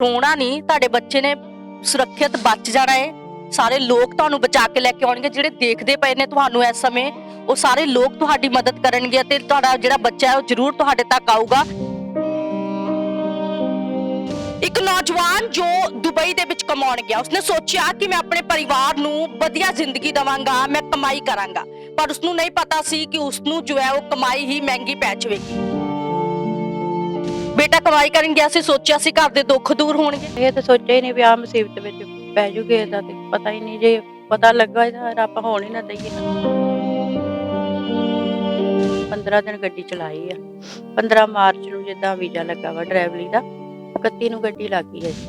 ਰੋਣਾ ਨਹੀਂ, ਤੁਹਾਡੇ ਬੱਚੇ ਨੇ ਸੁਰੱਖਿਅਤ ਬਚ ਜਾਣਾ ਹੈ ਸਾਰੇ ਲੋਕ ਤੁਹਾਨੂੰ ਬਚਾ ਕੇ ਲੈ ਕੇ ਆਉਣਗੇ, ਜਿਹੜੇ ਦੇਖਦੇ ਪਏ ਨੇ ਤੁਹਾਨੂੰ ਇਸ ਸਮੇਂ, ਉਹ ਸਾਰੇ ਲੋਕ ਤੁਹਾਡੀ ਮਦਦ ਕਰਨਗੇ ਤੇ ਤੁਹਾਡਾ ਜਿਹੜਾ ਬੱਚਾ ਹੈ, ਉਹ ਜ਼ਰੂਰ ਤੁਹਾਡੇ ਤੱਕ ਆਊਗਾ। ਇੱਕ ਨੌਜਵਾਨ ਜੋ ਦੁਬਈ ਦੇ ਵਿੱਚ ਕਮਾਉਣ ਗਿਆ, ਉਸਨੇ ਸੋਚਿਆ ਕਿ ਮੈਂ ਆਪਣੇ ਪਰਿਵਾਰ ਨੂੰ ਵਧੀਆ ਜ਼ਿੰਦਗੀ ਦਵਾਂਗਾ, ਮੈਂ ਕਮਾਈ ਕਰਾਂਗਾ। ਪਰ ਉਸਨੂੰ ਨਹੀਂ ਪਤਾ ਸੀ ਕਿ ਉਸਨੂੰ ਜੋ ਹੈ, ਉਹ ਕਮਾਈ ਹੀ ਮਹਿੰਗੀ ਪੈ ਜਾਵੇਗੀ। ਬੇਟਾ ਕਮਾਈ ਕਰਨ ਗਿਆ ਸੀ, ਸੋਚਿਆ ਸੀ ਘਰ ਦੇ ਦੁੱਖ ਦੂਰ ਹੋਣਗੇ। ਇਹ ਤਾਂ ਸੋਚਿਆ ਹੀ ਨਹੀਂ ਵੀ ਆ ਮੁਸੀਬਤ ਵਿੱਚ ਪੈ ਜੂਗੇ ਇਹਦਾ ਤੇ ਪਤਾ ਹੀ ਨਹੀਂ ਜੇ ਪਤਾ ਲੱਗਾ ਇਹਦਾ, ਰੱਬ ਹੋਣ ਹੀ ਨਾ ਦਈਏ। 15 ਦਿਨ ਗੱਡੀ ਚਲਾਈ ਆ। 15 ਮਾਰਚ ਨੂੰ ਜਿੱਦਾਂ ਵੀਜ਼ਾ ਲੱਗਾ ਵਾ ਡਰਾਈਵਰੀ ਦਾ 31 ਨੂੰ ਗੱਡੀ ਲੱਗੀ ਹੈ ਜੀ।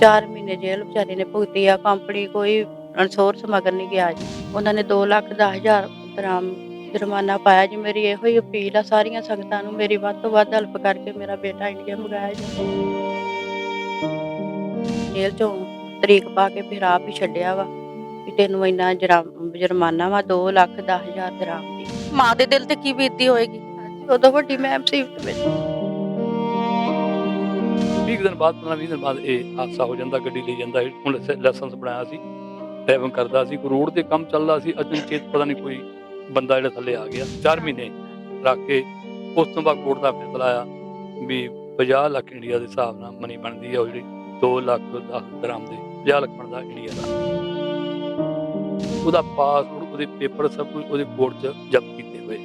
4 ਮਹੀਨੇ ਜੇਲ੍ਹ ਵਿਚਾਰੇ ਨੇ ਭੁਗਤੀ ਆ ਕੰਪਨੀ ਕੋਈ ਅਨਸੋਰਸ ਮਗਰ ਨਹੀਂ ਗਿਆ ਜੀ। ਉਹਨਾਂ ਨੇ 2 ਲੱਖ 10 ਹਜ਼ਾਰ ਦਰਾਮ ਜੁਰਮਾਨਾ ਪਾਇਆ ਜੀ, ਮੇਰੀ ਇਹੋ ਹੀ ਅਪੀਲ ਆ, ਸਾਰੀਆਂ ਸੰਗਤਾਂ ਨੂੰ ਮੇਰੀ ਵੱਧ ਤੋਂ ਵੱਧ ਹੈਲਪ ਕਰਕੇ ਮੇਰਾ ਬੇਟਾ ਇੰਡੀਆ ਮੰਗਾਇਆ ਜੀ। ਜੇਲ੍ਹ ਚੋਂ ਤਰੀਕ ਪਾ ਕੇ ਫਿਰ ਆਪ ਹੀ ਛੱਡਿਆ ਵਾ ਵੀ ਤੈਨੂੰ ਇੰਨਾ ਜੁਰਮਾਨਾ ਵਾ 2 ਲੱਖ 10 ਦਰਾਮ ਦੀ। ਮਾਂ ਦੇ ਦਿਲ ਤੇ ਕੀ ਬੀਤਦੀ ਹੋਏਗੀ? ਉਦੋਂ ਵੱਡੀ ਮੈਂ ਮੁਸੀਬਤ ਵਿੱਚ 20 ਦਿਨ ਬਾਅਦ 15 ਦਿਨ ਬਾਅਦ ਇਹ ਹਾਦਸਾ ਹੋ ਜਾਂਦਾ, ਗੱਡੀ ਲਈ ਜਾਂਦਾ ਹੁਣ ਲਾਇਸੈਂਸ ਬਣਾਇਆ ਸੀ ਡਰਾਈਵਿੰਗ ਕਰਦਾ ਸੀ, ਕੋਈ ਰੋਡ ਤੇ ਕੰਮ ਚੱਲਦਾ ਸੀ, ਅਚਨਚੇਤ ਪਤਾ ਨਹੀਂ ਕੋਈ ਬੰਦਾ ਜਿਹੜਾ ਥੱਲੇ ਆ ਗਿਆ 4 ਮਹੀਨੇ ਰੱਖ ਕੇ ਉਸ ਤੋਂ ਬਾਅਦ ਕੋਰਟ ਦਾ ਫੈਸਲਾ ਆਇਆ ਵੀ 50 ਲੱਖ ਇੰਡੀਆ ਦੇ ਹਿਸਾਬ ਨਾਲ ਮਨੀ ਬਣਦੀ ਹੈ ਉਹ ਜਿਹੜੀ 2 ਲੱਖ 10 ਦਰਾਮ ਦੇ 50 ਲੱਖ ਬਣਦਾ ਇੰਡੀਆ ਦਾ। ਉਹਦਾ ਪਾਸਪੋਰਟ ਉਹਦੇ ਪੇਪਰ ਸਭ ਕੁਝ ਉਹਦੇ ਕੋਰਟ 'ਚ ਜ਼ਬਤ ਕੀਤੇ ਹੋਏ।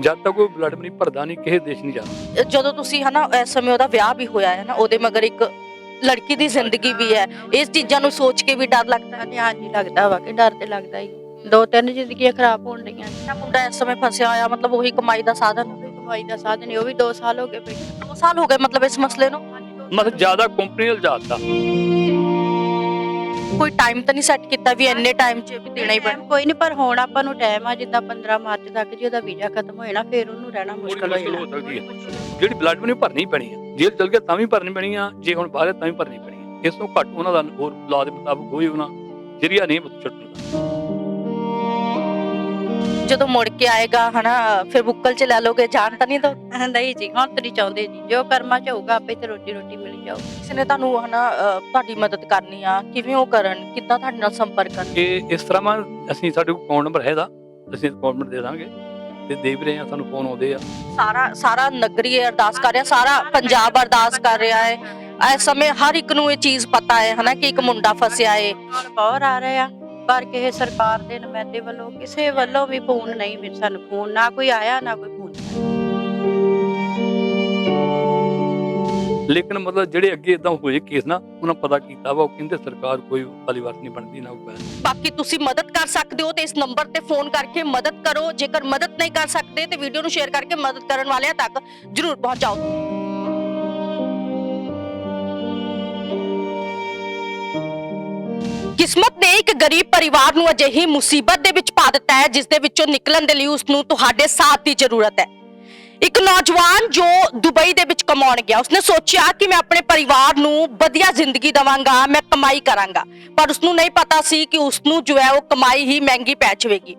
ਜਦ ਤੱਕ ਉਹ ਬਲੱਡ ਨਹੀਂ ਭਰਦਾ ਨਹੀਂ, ਕਿਸੇ ਦੇਸ਼ ਨਹੀਂ ਜਾਂਦਾ। ਜਦੋਂ ਤੁਸੀਂ ਹਨਾ, ਇਸ ਸਮੇਂ ਉਹਦਾ ਵਿਆਹ ਵੀ ਹੋਇਆ ਹੈ ਨਾ, ਉਹਦੇ ਮਗਰ ਇੱਕ ਲੜਕੀ ਦੀ ਜ਼ਿੰਦਗੀ ਵੀ ਹੈ। ਇਸ ਚੀਜ਼ਾਂ ਨੂੰ ਸੋਚ ਕੇ ਵੀ ਡਰ ਲੱਗਦਾ ਹੈ ਹਾਂਜੀ ਹਾਂਜੀ ਲੱਗਦਾ ਵਾ, ਕਿ ਡਰ ਤੇ ਲੱਗਦਾ ਹੀ। ਦੋ ਤਿੰਨ ਜ਼ਿੰਦਗੀਆਂ ਖਰਾਬ ਹੋਣ ਡਈਆਂ ਮੇਰਾ ਮੁੰਡਾ ਇਸ ਸਮੇਂ ਫਸਿਆ ਹੋਇਆ ਮਤਲਬ ਉਹੀ ਕਮਾਈ ਦਾ ਸਾਧਨ ਕੋਈ ਕਮਾਈ ਦਾ ਸਾਧਨ ਨਹੀਂ ਉਹ ਵੀ 2 ਸਾਲ ਹੋ ਗਏ ਪਏ 2 ਸਾਲ ਹੋ ਗਏ ਮਤਲਬ ਇਸ ਮਸਲੇ ਨੂੰ? ਮਤਲਬ ਜ਼ਿਆਦਾ ਕੰਪਨੀ ਨਾਲ ਕੋਈ ਟਾਈਮ ਤਾਂ ਨਹੀਂ ਸੈੱਟ ਕੀਤਾ ਵੀ ਇੰਨੇ ਟਾਈਮ 'ਚ ਵੀ ਦੇਣਾ ਹੀ ਪੈਣਾ। ਕੋਈ ਨਹੀਂ ਪਰ ਹੁਣ ਆਪਾਂ ਨੂੰ ਟਾਈਮ ਆ ਜਿੱਦਾਂ 15 ਮਾਰਚ ਤੱਕ ਜੀ ਉਹਦਾ ਵੀਜ਼ਾ ਖਤਮ ਹੋ ਜਾਣਾ ਫਿਰ ਉਹਨੂੰ ਰਹਿਣਾ ਮੁਸ਼ਕਲ ਹੋ ਹੋ ਜਾਣਾ। ਸਕਦੀ ਹੈ। ਜਿਹੜੀ ਬਲੱਡ ਮਨੀ ਭਰਨੀ ਪੈਣੀ ਹੈ। ਜੇਲ੍ਹ ਚਲ ਗਿਆ ਤਾਂ ਵੀ ਭਰਨੀ ਪੈਣੀ ਆ ਜੇ ਹੁਣ ਬਾਹਰ ਹੈ ਤਾਂ ਵੀ ਭਰਨੀ ਪੈਣੀ ਹੈ। ਇਸ ਤੋਂ ਘੱਟ ਉਹਨਾਂ ਦਾ ਹੋਰ ਲਾ ਦੇ ਮੁਤਾਬਕ ਕੋਈ ਉਹਨਾਂ ਜਰੀਆ ਨਹੀਂ ਛੱਡਣ। ਦਾ ਜਦੋਂ ਮੁੜ ਕੇ ਆਏਗਾ ਹਨਾ ਫਿਰ ਬੁੱਕਲ 'ਚ ਲੈ ਲੋਗੇ ਜਾਣ ਤਾਂ ਨਹੀਂ ਦੋ? ਨਹੀਂ ਜੀ ਹੁਣ ਤਰੀ ਚਾਹੁੰਦੇ ਜੀ। ਜੋ ਕਰਮਾ ਚ ਹੋਊਗਾ ਆਪੇ ਤੇ ਰੋਟੀ ਰੋਟੀ ਮਿਲ ਜਾਊ। ਕਿਸੇ ਨੇ ਤੁਹਾਨੂੰ ਹਨਾ ਤੁਹਾਡੀ ਮਦਦ ਕਰਨੀ ਆ ਕਿਵੇਂ ਉਹ ਕਰਨ ਕਿੱਦਾਂ ਤੁਹਾਡੇ ਨਾਲ ਸੰਪਰਕ ਕਰਨ? ਇਹ ਇਸ ਤਰ੍ਹਾਂ ਮੈਂ ਅਸੀਂ ਸਾਡੇ ਕੋਲ ਅਕਾਊਂਟ ਨੰਬਰ ਹੈਗਾ ਅਸੀਂ ਅਕਾਊਂਟ ਨੰਬਰ ਦੇ ਦਾਂਗੇ। ਤੇ ਦੇ ਵੀ ਰਹੇ ਆ ਸਾਨੂੰ ਫੋਨ ਆਉਂਦੇ ਆ। ਸਾਰਾ ਸਾਰਾ ਨਗਰੀ ਇਹ ਅਰਦਾਸ ਕਰ ਰਿਹਾ ਸਾਰਾ ਪੰਜਾਬ ਅਰਦਾਸ ਕਰ ਰਿਹਾ ਹੈ। ਇਸ ਸਮੇਂ ਹਰ ਇੱਕ ਨੂੰ ਇਹ ਚੀਜ਼ ਪਤਾ ਹੈ ਹਨਾ ਕਿ ਇੱਕ ਮੁੰਡਾ ਫਸਿਆ ਹੈ ਬਹੁਤ ਆ ਰਹੇ ਆ। ਪਰ ਕਿਸੇ ਸਰਕਾਰ ਦੇ ਨੁਮਾਇੰਦੇ ਵੱਲੋਂ ਕਿਸੇ ਵੱਲੋਂ ਵੀ ਫੋਨ ਨਹੀਂ ਮਿਲ ਸਾਨੂੰ ਫੋਨ ਨਾ ਕੋਈ ਆਇਆ ਨਾ ਕੋਈ ਫੋਨ। ਲੇਕਿਨ ਮਤਲਬ ਜਿਹੜੇ ਅੱਗੇ ਇਦਾਂ ਹੋਏ ਕੇਸ ਨਾ ਉਹਨਾਂ ਪਤਾ ਕੀਤਾ ਵਾ ਉਹ ਕਹਿੰਦੇ ਸਰਕਾਰ ਕੋਈ ਵਾਲੀਵਾਰ ਨਹੀਂ ਬਣਦੀ ਨਾ ਕੋਈ ਬਾਕੀ ਤੁਸੀਂ ਮਦਦ ਕਰ ਸਕਦੇ ਹੋ ਤੇ ਇਸ ਨੰਬਰ ਤੇ ਫੋਨ ਕਰਕੇ ਮਦਦ ਕਰੋ। ਜੇਕਰ ਮਦਦ ਨਹੀਂ ਕਰ ਸਕਦੇ ਤੇ ਵੀਡੀਓ ਨੂੰ ਸ਼ੇਅਰ ਕਰਕੇ ਮਦਦ ਕਰਨ ਵਾਲਿਆਂ ਤੱਕ ਜਰੂਰ ਪਹੁੰਚਾਓ। ਕਿਸਮਤ ਨੇ ਇੱਕ ਗਰੀਬ ਪਰਿਵਾਰ ਨੂੰ ਅਜਿਹੀ ਮੁਸੀਬਤ ਦੇ ਵਿੱਚ ਪਾ ਦਿੱਤਾ ਹੈ, ਜਿਸ ਦੇ ਵਿੱਚੋਂ ਨਿਕਲਣ ਦੇ ਲਈ ਉਸ ਨੂੰ ਤੁਹਾਡੇ ਸਾਥ ਦੀ ਜ਼ਰੂਰਤ ਹੈ। ਇੱਕ ਨੌਜਵਾਨ ਜੋ ਦੁਬਈ ਦੇ ਵਿੱਚ ਕਮਾਉਣ ਗਿਆ, ਉਸਨੇ ਸੋਚਿਆ ਕਿ ਮੈਂ ਆਪਣੇ ਪਰਿਵਾਰ ਨੂੰ ਵਧੀਆ ਜ਼ਿੰਦਗੀ ਦਵਾਂਗਾ, ਮੈਂ ਕਮਾਈ ਕਰਾਂਗਾ। ਪਰ ਉਸਨੂੰ ਨਹੀਂ ਪਤਾ ਸੀ ਕਿ ਉਸਨੂੰ ਜੋ ਹੈ ਉਹ ਕਮਾਈ ਹੀ ਮਹਿੰਗੀ ਪੈ ਜਾਵੇਗੀ।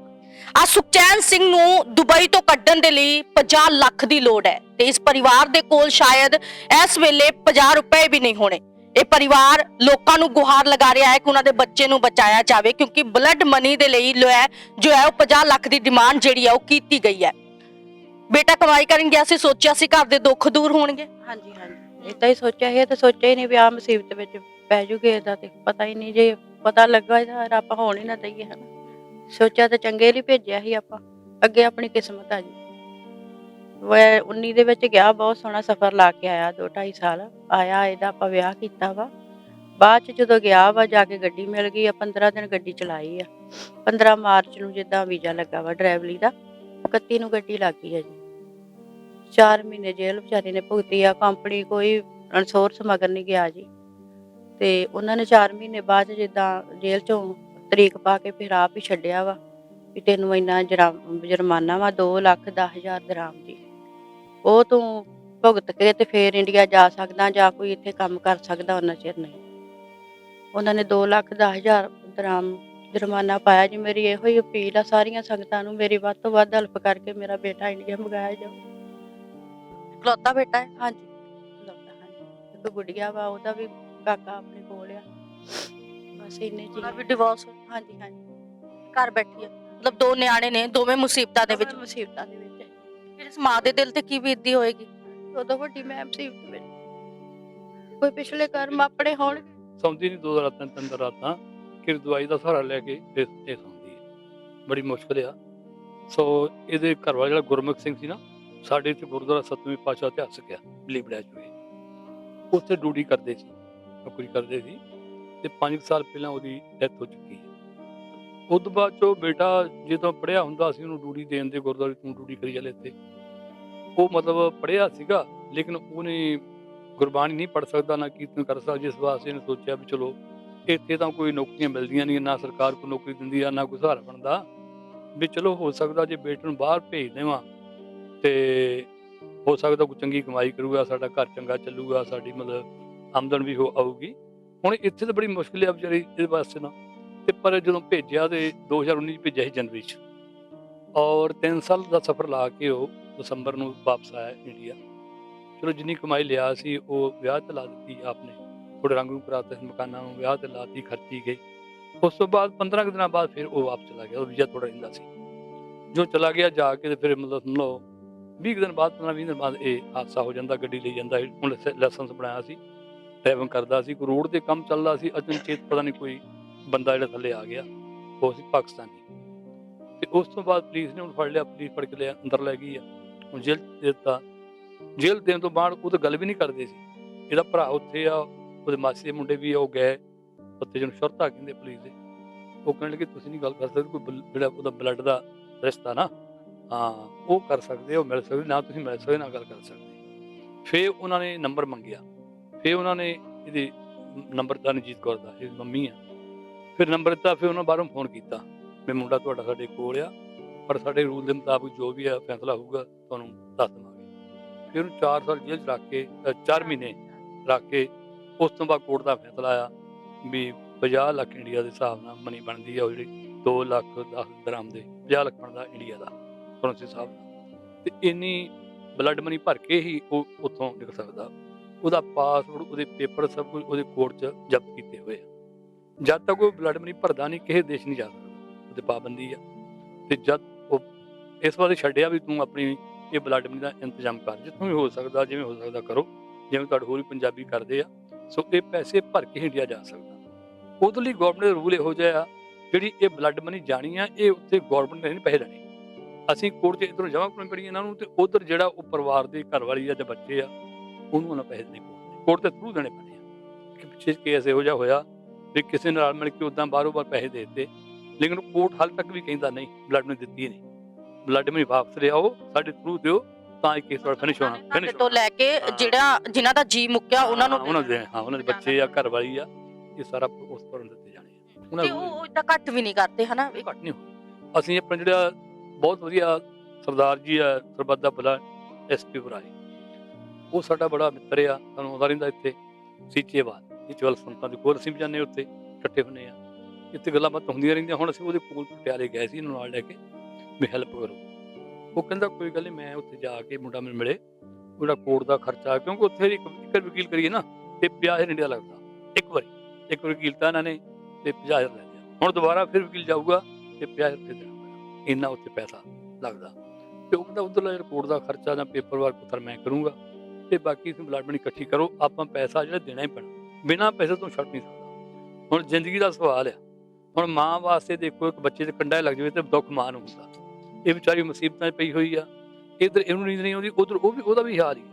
ਆ ਸੁਖਚੈਨ ਸਿੰਘ ਨੂੰ ਦੁਬਈ ਤੋਂ ਕੱਢਣ ਦੇ ਲਈ 50 ਲੱਖ ਦੀ ਲੋੜ ਹੈ ਤੇ ਇਸ ਪਰਿਵਾਰ ਦੇ ਕੋਲ ਸ਼ਾਇਦ ਇਸ ਵੇਲੇ 50 ਰੁਪਏ ਵੀ ਨਹੀਂ ਹੋਣੇ। ਇਹ ਪਰਿਵਾਰ ਲੋਕਾਂ ਨੂੰ ਗੁਹਾਰ ਲਗਾ ਰਿਹਾ ਹੈ ਕਿ ਉਹਨਾਂ ਦੇ ਬੱਚੇ ਨੂੰ ਬਚਾਇਆ ਜਾਵੇ, ਕਿਉਂਕਿ ਬਲੱਡ ਮਨੀ ਦੇ ਲਈ ਜੋ ਜੋ ਹੈ ਉਹ 50 ਲੱਖ ਦੀ ਡਿਮਾਂਡ ਜਿਹੜੀ ਹੈ ਉਹ ਕੀਤੀ ਗਈ ਹੈ। ਬੇਟਾ ਕਮਾਈ ਕਰਨ ਗਿਆ ਸੀ, ਸੋਚਿਆ ਸੀ ਘਰ ਦੇ ਦੁੱਖ ਦੂਰ ਹੋਣਗੇ। ਹਾਂਜੀ ਹਾਂਜੀ। ਇਦਾਂ ਹੀ ਸੋਚਿਆ ਸੀ ਤੇ ਸੋਚਿਆ ਹੀ ਨਹੀਂ ਵੀ ਆ ਮੁਸੀਬਤ ਵਿੱਚ ਪੈ ਜੂਗੇ, ਇਹਦਾ ਤੇ ਪਤਾ ਹੀ ਨਹੀਂ ਜੇ ਪਤਾ ਲੱਗਾ ਇਹਦਾ ਰੱਬ ਹੋਣ ਹੀ ਨਾ ਦਈਏ, ਹਨਾ। ਸੋਚਿਆ ਤਾਂ ਚੰਗੇ ਲਈ ਭੇਜਿਆ ਸੀ ਆਪਾਂ, ਅੱਗੇ ਆਪਣੀ ਕਿਸਮਤ ਆ ਜੀ। ਵੇ 19 ਦੇ ਵਿੱਚ ਗਿਆ, ਬਹੁਤ ਸੋਹਣਾ ਸਫ਼ਰ ਲਾ ਕੇ ਆਇਆ 2 2.5 ਸਾਲ ਆਇਆ, ਇਹਦਾ ਆਪਾਂ ਵਿਆਹ ਕੀਤਾ ਵਾ। ਬਾਅਦ ਚ ਜਦੋਂ ਗਿਆ ਵਾ, ਜਾ ਕੇ ਗੱਡੀ ਮਿਲ ਗਈ, ਆ 15 ਦਿਨ ਗੱਡੀ ਚਲਾਈ ਆ। 15 ਮਾਰਚ ਨੂੰ ਜਿੱਦਾਂ ਵੀਜ਼ਾ ਲੱਗਾ ਵਾ ਡਰਾਈਵਰੀ ਦਾ 31 ਨੂੰ ਗੱਡੀ ਲੱਗ ਗਈ ਆ ਜੀ। 4 ਮਹੀਨੇ ਜੇਲ੍ਹ ਵਿਚਾਰੇ ਨੇ ਭੁਗਤੀ ਆ, ਕੰਪਨੀ ਕੋਈ ਅਨਸੋਰਸ ਮਗਰ ਨਹੀਂ ਗਿਆ ਜੀ। ਤੇ ਉਹਨਾਂ ਨੇ 4 ਮਹੀਨੇ ਬਾਅਦ ਜਿੱਦਾਂ ਜੇਲ੍ਹ ਚੋਂ ਤਰੀਕ ਪਾ ਕੇ ਫਿਰ ਆਪ ਹੀ ਛੱਡਿਆ ਵਾ, ਵੀ ਤੈਨੂੰ ਇੰਨਾ ਜਰਾ- ਜੁਰਮਾਨਾ ਵਾ 2 ਲੱਖ 10 ਹਜ਼ਾਰ ਦਰਾਮ ਜੀ ਉਹ ਤੂੰ ਭੁਗਤ ਕੇ ਤੇ ਫੇਰ ਇੰਡੀਆ ਜਾ ਸਕਦਾ ਜਾਂ ਕੋਈ ਇੱਥੇ ਕੰਮ ਕਰ ਸਕਦਾ ਉਹਨਾਂ ਚਿਰ ਨਹੀਂ। ਉਹਨਾਂ ਨੇ 2 ਲੱਖ 10 ਹਜ਼ਾਰ ਦਰਾਮ ਜੁਰਮਾਨਾ ਪਾਇਆ ਜੀ। ਮੇਰੀ ਇਹੋ ਹੀ ਅਪੀਲ ਆ ਸਾਰੀਆਂ ਸੰਗਤਾਂ ਨੂੰ ਮੇਰੀ ਵੱਧ ਤੋਂ ਵੱਧ ਹੈਲਪ ਕਰਕੇ ਮੇਰਾ ਬੇਟਾ ਇੰਡੀਆ ਮੰਗਾਇਆ ਜਾਵੇ। ਇਕਲੌਤਾ ਬੇਟਾ ਹੈ ਹਾਂਜੀ। ਇੱਕ ਗੁੜੀਆ ਵਾ ਉਹਦਾ ਵੀ ਕਾਕਾ ਆਪਣੇ ਕੋਲ ਆ। ਬਸ ਇੰਨੇ ਜੀ। ਵੀ ਡਿਵੋਰਸ ਹਾਂਜੀ ਹਾਂਜੀ। ਘਰ ਬੈਠੀ ਹੈ ਮਤਲਬ ਦੋ ਨਿਆਣੇ ਨੇ ਦੋਵੇਂ ਮੁਸੀਬਤਾਂ ਦੇ ਵਿੱਚ। ਮੁਸੀਬਤਾਂ ਦੇ ਵਿੱਚ। ਇਸ ਮਾਂ ਦੇ ਦਿਲ ਤੇ ਕੀ ਬੀਤਦੀ ਹੋਏਗੀ? ਉਦੋਂ ਵੱਡੀ ਮੈਂ ਮੁਸੀਬਤ ਵਿੱਚ ਕੋਈ ਪਿਛਲੇ ਕਰਮ ਆਪਣੇ ਹੋਣ ਸੌਂਦੀ ਨਹੀਂ ਦੋ ਰਾਤਾਂ, ਤਿੰਨ ਰਾਤਾਂ ਫਿਰ ਦਵਾਈ ਦਾ ਸਹਾਰਾ ਲੈ ਕੇ ਫਿਰ ਸੌਂਦੀ ਹੈ। ਬੜੀ ਮੁਸ਼ਕਲ ਆ। ਸੋ ਇਹਦੇ ਘਰ ਵਾਲਾ ਜਿਹੜਾ ਗੁਰਮੁਖ ਸਿੰਘ ਸੀ ਨਾ, ਸਾਡੇ ਇੱਥੇ ਗੁਰਦੁਆਰਾ ਸਤਵੇਂ ਪਾਤਸ਼ਾਹ ਇਤਿਹਾਸਕ ਆ ਬਲੀਬੜਾ ਚੋਏ ਉੱਥੇ ਡਿਊਟੀ ਕਰਦੇ ਸੀ, ਨੌਕਰੀ ਕਰਦੇ ਸੀ ਤੇ 5 ਸਾਲ ਪਹਿਲਾਂ ਉਹਦੀ ਡੈਥ ਹੋ ਚੁੱਕੀ ਹੈ। ਉਸ ਤੋਂ ਬਾਅਦ ਚੋ ਬੇਟਾ ਜਦੋਂ ਪੜਿਆ ਹੁੰਦਾ ਸੀ ਉਹਨੂੰ ਡਿਊਟੀ ਦੇਣ ਦੇ ਗੁਰਦੁਆਰੇ ਤੂੰ ਡਿਊਟੀ ਕਰੀ ਚੱਲੇ ਇੱਥੇ। ਉਹ ਮਤਲਬ ਪੜਿਆ ਸੀਗਾ, ਲੇਕਿਨ ਉਹਨੇ ਗੁਰਬਾਣੀ ਨਹੀਂ ਪੜ ਸਕਦਾ, ਨਾ ਕੀਰਤਨ ਕਰ ਸਕਦਾ, ਜਿਸ ਵਾਸਤੇ ਇਹਨੇ ਸੋਚਿਆ ਵੀ ਚਲੋ ਇੱਥੇ ਤਾਂ ਕੋਈ ਨੌਕਰੀਆਂ ਮਿਲਦੀਆਂ ਨਹੀਂ ਨਾ ਸਰਕਾਰ ਕੋਈ ਨੌਕਰੀ ਦਿੰਦੀ ਆ, ਨਾ ਕੋਈ ਸਹਾਰਾ ਬਣਦਾ, ਵੀ ਚਲੋ ਹੋ ਸਕਦਾ ਜੇ ਬੇਟੇ ਨੂੰ ਬਾਹਰ ਭੇਜ ਦੇਵਾਂ ਤੇ ਹੋ ਸਕਦਾ ਕੋਈ ਚੰਗੀ ਕਮਾਈ ਕਰੂਗਾ, ਸਾਡਾ ਘਰ ਚੰਗਾ ਚੱਲੂਗਾ, ਸਾਡੀ ਮਤਲਬ ਆਮਦਨ ਵੀ ਹੋ ਆਊਗੀ। ਹੁਣ ਇੱਥੇ ਤਾਂ ਬੜੀ ਮੁਸ਼ਕਿਲ ਆ ਵਿਚਾਰੀ ਇਹਦੇ ਵਾਸਤੇ ਨਾ। ਤੇ ਪਰ ਜਦੋਂ ਭੇਜਿਆ ਤੇ 2019 ਚ ਭੇਜਿਆ ਸੀ ਜਨਵਰੀ ਚ। ਔਰ 3 ਸਾਲ ਦਾ ਸਫ਼ਰ ਲਾ ਕੇ ਉਹ ਦਸੰਬਰ ਨੂੰ ਵਾਪਸ ਆਇਆ ਇੰਡੀਆ। ਚਲੋ ਜਿੰਨੀ ਕਮਾਈ ਲਿਆ ਸੀ, ਉਹ ਵਿਆਹ ਤੇ ਲਾ ਦਿੱਤੀ ਆਪਨੇ। ਥੋੜੇ ਰੰਗ ਨੂੰ ਕਰਾਤੇ ਸੀ ਮਕਾਨਾਂ ਨੂੰ, ਵਿਆਹ ਤੇ ਲਾਤੀ, ਖਰਚੀ ਗਈ। ਉਸ ਤੋਂ ਬਾਅਦ 15 ਕੁ ਦਿਨਾਂ ਬਾਅਦ ਫਿਰ ਉਹ ਵਾਪਸ ਚਲਾ ਗਿਆ, ਉਹ ਵੀਜ਼ਾ ਥੋੜਾ ਰਹਿੰਦਾ ਸੀ। ਜੋ ਚਲਾ ਗਿਆ, ਜਾ ਕੇ ਤੇ ਫਿਰ ਮਤਲਬ ਸਮਝ 20 ਕੁ ਦਿਨ ਬਾਅਦ 15 20 ਦਿਨ ਬਾਅਦ ਇਹ ਹਾਦਸਾ ਹੋ ਜਾਂਦਾ, ਗੱਡੀ ਲਈ ਜਾਂਦਾ ਸੀ। ਹੁਣ ਲਾਇਸੈਂਸ ਬਣਾਇਆ ਸੀ, ਡਰਾਈਵਿੰਗ ਕਰਦਾ ਸੀ, ਕੋਈ ਰੋਡ ਤੇ ਕੰਮ ਚੱਲਦਾ ਸੀ, ਅਚਨਚੇਤ ਪਤਾ ਨਹੀਂ ਕੋਈ ਬੰਦਾ ਜਿਹੜਾ ਥੱਲੇ ਆ ਗਿਆ, ਉਹ ਸੀ ਪਾਕਿਸਤਾਨੀ। ਤੇ ਉਸ ਤੋਂ ਬਾਅਦ ਪੁਲਿਸ ਨੇ ਉਹਨੂੰ ਫੜ ਲਿਆ, ਪੁਲਿਸ ਫੜ ਕੇ ਲਿਆ, ਅੰਦਰ ਲੈ ਗਈ ਆ। ਹੁਣ ਜੇਲ੍ਹ ਦੇ ਦਿੱਤਾ। ਜੇਲ੍ਹ ਦੇਣ ਤੋਂ ਬਾਅਦ ਉਹ ਤਾਂ ਗੱਲ ਵੀ ਨਹੀਂ ਕਰਦੇ ਸੀ। ਇਹਦਾ ਭਰਾ ਉੱਥੇ ਆ ਉਹਦੇ ਮਾਸੀ ਦੇ ਮੁੰਡੇ ਵੀ ਆ, ਉਹ ਗਏ। ਉੱਥੇ ਜਿਹਨੂੰ ਸ਼ਰਤਾ ਕਹਿੰਦੇ ਪੁਲਿਸ ਦੇ। ਉਹ ਕਹਿਣ ਲੱਗੇ ਤੁਸੀਂ ਨਹੀਂ ਗੱਲ ਕਰ ਸਕਦੇ ਕੋਈ ਜਿਹੜਾ ਉਹਦਾ ਬਲੱਡ ਦਾ ਰਿਸ਼ਤਾ ਨਾ ਹਾਂ ਉਹ ਕਰ ਸਕਦੇ ਹੋ ਮਿਲ ਸਕਦੇ ਨਾ ਤੁਸੀਂ ਮਿਲ ਸਕਦੇ ਨਾ ਗੱਲ ਕਰ ਸਕਦੇ। ਫੇਰ ਉਹਨਾਂ ਨੇ ਨੰਬਰ ਮੰਗਿਆ। ਫੇਰ ਉਹਨਾਂ ਨੇ ਇਹਦੀ ਨੰਬਰ ਦਾ ਰਣਜੀਤ ਕੌਰ ਦਾ ਇਹ ਮੰਮੀ ਆ। ਫਿਰ ਨੰਬਰ ਦਿੱਤਾ ਫਿਰ ਉਹਨਾਂ ਬਾਹਰੋਂ ਫੋਨ ਕੀਤਾ। ਵੀ ਮੁੰਡਾ ਤੁਹਾਡਾ ਸਾਡੇ ਕੋਲ ਆ ਪਰ ਸਾਡੇ ਰੂਲ ਦੇ ਮੁਤਾਬਕ ਜੋ ਵੀ ਆ ਫੈਸਲਾ ਹੋਊਗਾ, ਤੁਹਾਨੂੰ ਦੱਸ ਦੇਵਾਂਗੇ। ਫਿਰ ਉਹਨੂੰ 4 ਸਾਲ ਜੇਲ੍ਹ 'ਚ ਰੱਖ ਕੇ 4 ਮਹੀਨੇ ਰੱਖ ਕੇ ਉਸ ਤੋਂ ਬਾਅਦ ਕੋਰਟ ਦਾ ਫੈਸਲਾ ਆਇਆ ਵੀ 50 ਲੱਖ ਇੰਡੀਆ ਦੇ ਹਿਸਾਬ ਨਾਲ ਮਨੀ ਬਣਦੀ ਆ ਉਹ ਜਿਹੜੀ 2 ਲੱਖ 10 ਦਰਾਮ ਦੇ 50 ਲੱਖ ਬਣਦਾ ਇੰਡੀਆ ਦਾ ਕਰੰਸੀ ਸਾਹਿਬ ਤੇ ਇੰਨੀ ਬਲੱਡ ਮਨੀ ਭਰ ਕੇ ਹੀ ਉਹ ਉੱਥੋਂ ਨਿਕਲ ਸਕਦਾ। ਉਹਦਾ ਪਾਸਪੋਰਟ ਉਹਦੇ ਪੇਪਰ ਸਭ ਕੁਝ ਉਹਦੇ ਕੋਰਟ 'ਚ ਜ਼ਬਤ ਕੀਤੇ ਹੋਏ ਆ। ਜਦ ਤੱਕ ਉਹ ਬਲੱਡ ਮਨੀ ਭਰਦਾ ਨਹੀਂ, ਕਿਸੇ ਦੇਸ਼ ਨਹੀਂ ਜਾ ਸਕਦਾ। ਉਹਦੇ ਪਾਬੰਦੀ ਆ। ਤੇ ਜਦ ਇਸ ਵਾਰ ਛੱਡਿਆ ਵੀ ਤੂੰ ਆਪਣੀ ਇਹ ਬਲੱਡ ਮਨੀ ਦਾ ਇੰਤਜ਼ਾਮ ਕਰ, ਜਿੱਥੋਂ ਵੀ ਹੋ ਸਕਦਾ, ਜਿਵੇਂ ਹੋ ਸਕਦਾ ਕਰੋ, ਜਿਵੇਂ ਤੁਹਾਡੇ ਹੋਰ ਵੀ ਪੰਜਾਬੀ ਕਰਦੇ ਆ, ਸੋ ਇਹ ਪੈਸੇ ਭਰ ਕੇ ਇੰਡੀਆ ਜਾ ਸਕਦਾ। ਉਹਦੇ ਲਈ ਗਵਰਨਮੈਂਟ ਦੇ ਰੂਲ ਇਹੋ ਜਿਹਾ ਆ, ਜਿਹੜੀ ਇਹ ਬਲੱਡ ਮਨੀ ਜਾਣੀ ਆ, ਇਹ ਉੱਥੇ ਗਵਰਨਮੈਂਟ ਨੇ ਨਹੀਂ ਪੈਸੇ ਦੇਣੇ। ਅਸੀਂ ਕੋਰਟ 'ਚ ਇਧਰੋਂ ਜਮ੍ਹਾਂ ਕਰਾਉਣੀ ਪੜੀ ਇਹਨਾਂ ਨੂੰ ਤੇ ਉਧਰ ਜਿਹੜਾ ਉਹ ਪਰਿਵਾਰ ਦੇ ਘਰ ਵਾਲੀ ਆ ਜਾਂ ਬੱਚੇ ਆ, ਉਹਨੂੰ ਉਹਨਾਂ ਪੈਸੇ ਦੇਣੇ ਕੋਰਟ ਕੋਰਟ ਦੇ ਥਰੂ ਦੇਣੇ ਪੈਣੇ ਆ। ਕਿ ਪਿੱਛੇ ਕੇਸ ਇਹੋ ਜਿਹਾ ਹੋਇਆ ਵੀ ਕਿਸੇ ਨਾਲ ਮਿਲ ਕੇ ਉਦਾਂ ਬਾਹਰੋਂ ਬਾਹਰ ਪੈਸੇ ਦੇ ਦਿੱਤੇ, ਲੇਕਿਨ ਕੋਰਟ ਹਾਲ ਤੱਕ ਵੀ ਕਹਿੰਦਾ ਨਹੀਂ ਬਲੱਡ ਮਨੀ ਦਿੱਤੀ ਨਹੀਂ। ਬਲੱਡ ਮਨੀ ਵਾਪਸ ਲਿਆਓ ਸਾਡੇ ਥਰੂ ਦਿਓ ਤਾਂ ਇਹ ਕੇਸ ਤੁਹਾਡਾ ਫਿਨਿਸ਼ ਹੋਣਾ ਫਿਨਿਸ਼ ਤੋਂ ਲੈ ਕੇ ਜਿਹੜਾ ਜਿਨ੍ਹਾਂ ਦਾ ਜੀ ਮੁੱਕਿਆ ਉਹਨਾਂ ਨੂੰ ਉਹਨਾਂ ਦੇ ਹਾਂ ਉਹਨਾਂ ਦੇ ਬੱਚੇ ਆ ਘਰ ਵਾਲੀ ਆ ਇਹ ਸਾਰਾ ਉਸ ਪਰ ਦਿੱਤੇ ਜਾਣੇ ਉਹਨਾਂ ਤੇ ਨੂੰ ਉਹ ਇਦਾਂ ਘੱਟ ਵੀ ਨਹੀਂ ਕਰਦੇ ਹਨਾ? ਇਹ ਘੱਟ ਨਹੀਂ ਅਸੀਂ ਆਪਣਾ ਜਿਹੜਾ ਬਹੁਤ ਵਧੀਆ ਸਰਦਾਰ ਜੀ ਆ ਸਰਬੱਤ ਦਾ ਭਲਾ ਐਸਪੀ ਬਰਾਏ ਉਹ ਸਾਡਾ ਬੜਾ ਮਿੱਤਰ ਆ ਸਾਨੂੰ ਆਉਂਦਾ ਰਹਿੰਦਾ ਇੱਥੇ ਸੀਚੇਵਾਲ ਸੀਚੇਵਾਲ ਸੰਤਾਂ ਦੇ ਕੋਲ। ਅਸੀਂ ਵੀ ਜਾਂਦੇ ਉੱਥੇ ਇਕੱਠੇ ਹੁੰਨੇ ਆ ਇੱਥੇ ਗੱਲਾਂ ਬਾਤਾਂ ਹੁੰਦੀਆਂ ਰਹਿੰਦੀਆਂ ਹੁਣ ਅਸੀਂ ਉਹਦੇ ਕੋਲ ਪਟਿਆਲੇ ਗਏ ਸੀ ਇਹਨੂੰ ਨਾਲ ਲੈ ਕੇ। ਵੀ ਹੈਲਪ ਕਰੋ। ਉਹ ਕਹਿੰਦਾ, ਕੋਈ ਗੱਲ ਨਹੀਂ ਮੈਂ ਉੱਥੇ ਜਾ ਕੇ ਮੁੰਡਾ ਮੈਨੂੰ ਮਿਲੇ। ਉਹਦਾ ਕੋਰਟ ਦਾ ਖਰਚਾ, ਕਿਉਂਕਿ ਉੱਥੇ ਇੱਕ ਇੱਕ ਵਕੀਲ ਕਰੀਏ ਨਾ, ਤੇ 50000 ਇੰਡੀਆ ਲੱਗਦਾ, ਇੱਕ ਵਾਰੀ। ਇੱਕ ਵਕੀਲ ਤਾਂ ਇਹਨਾਂ ਨੇ, ਤੇ 50000 ਲੈ ਲਿਆ। ਹੁਣ ਦੁਬਾਰਾ ਫਿਰ ਵਕੀਲ ਜਾਊਗਾ, ਤੇ 50000 ਫਿਰ ਦੇਣਾ ਇੰਨਾ ਉੱਥੇ ਪੈਸਾ ਲੱਗਦਾ। ਤੇ ਉਹ ਕਹਿੰਦਾ, ਉਧਰਲਾ ਜਿਹੜਾ ਕੋਰਟ ਦਾ ਖਰਚਾ ਜਾਂ ਪੇਪਰ ਵਰਕ ਉਤਰ ਮੈਂ ਕਰੂੰਗਾ। ਤੇ ਬਾਕੀ ਤੁਸੀਂ ਬਲੱਡ ਮਨੀ ਇਕੱਠੀ ਕਰੋ। ਆਪਾਂ ਪੈਸਾ ਜਿਹੜਾ ਦੇਣਾ ਹੀ ਪੈਣਾ। ਬਿਨਾਂ ਪੈਸੇ ਤੋਂ ਛੱਡ ਨਹੀਂ ਸਕਦਾ। ਹੁਣ ਜ਼ਿੰਦਗੀ ਦਾ ਸਵਾਲ ਆ। ਹੁਣ ਮਾਂ ਵਾਸਤੇ ਦੇਖੋ, ਇੱਕ ਬੱਚੇ ਦੇ ਕੰਡਾ ਲੱਗ ਜਾਵੇ ਤੇ ਦੁੱਖ ਮਾਂ ਨੂੰ ਹੁੰਦਾ। ਇਹ ਵਿਚਾਰੀ ਮੁਸੀਬਤਾਂ 'ਚ ਪਈ ਹੋਈ ਆ। ਇਧਰ ਇਹਨੂੰ ਨੀਂਦ ਨਹੀਂ ਆਉਂਦੀ ਉਧਰ ਉਹ ਵੀ ਉਹਦਾ ਵੀ ਹਾਲ ਹੀ।